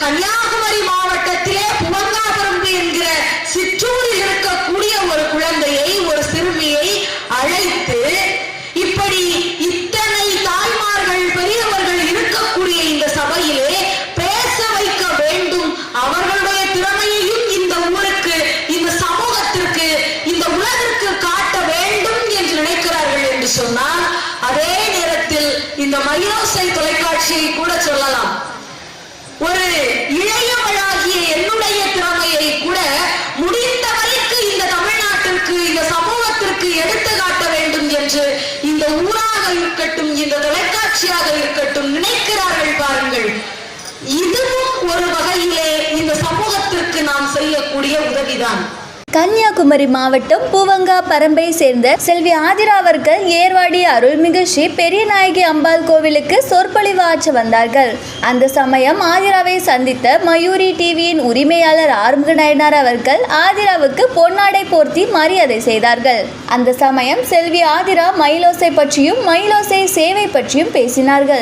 கன்னியாகுமரி மாவட்டத்திலே புவங்காபுரம்பு என்கிற சிற்றூரில் இருக்கக்கூடிய ஒரு குழந்தையை ஒரு சிறுமியை அழைத்து இப்படி இத்தனை தாய்மார்கள் பெரியவர்கள் இருக்கக்கூடிய இந்த சபையிலே பேச வைக்க வேண்டும். அவர்களுடைய திறமையையும் இந்த ஊருக்கு இந்த சமூகத்திற்கு இந்த உலகிற்கு காட்ட வேண்டும் என்று நினைக்கிறார்கள் என்று சொன்னால் அதே நேரத்தில் இந்த மயோசை தொலைக்காட்சியை கூட சொல்லலாம். ஒரு இந்த ஊராக இருக்கட்டும் இந்த தொலைக்காட்சியாக இருக்கட்டும் நினைக்கிறார்கள் பாருங்கள். இதுவும் ஒரு வகையிலே இந்த சமூகத்திற்கு நாம் செய்யக்கூடிய உதவிதான். கன்னியாகுமரி மாவட்டம் பூவங்கா பரம்பை சேர்ந்த செல்வி ஆதிரா அவர்கள் ஏர்வாடி அருள்மிகு ஸ்ரீ பெரியநாயகி அம்பாள் கோவிலுக்கு சொற்பொழிவு ஆற்ற வந்தார்கள். அந்த சமயம் ஆதிராவை சந்தித்த மயூரி டிவியின் உரிமையாளர் ஆறுமுக நாயனார் அவர்கள் ஆதிராவுக்கு பொன்னாடை போர்த்தி மரியாதை செய்தார்கள். அந்த சமயம் செல்வி ஆதிரா மயிலோசை பற்றியும் மயிலோசை சேவை பற்றியும் பேசினார்கள்.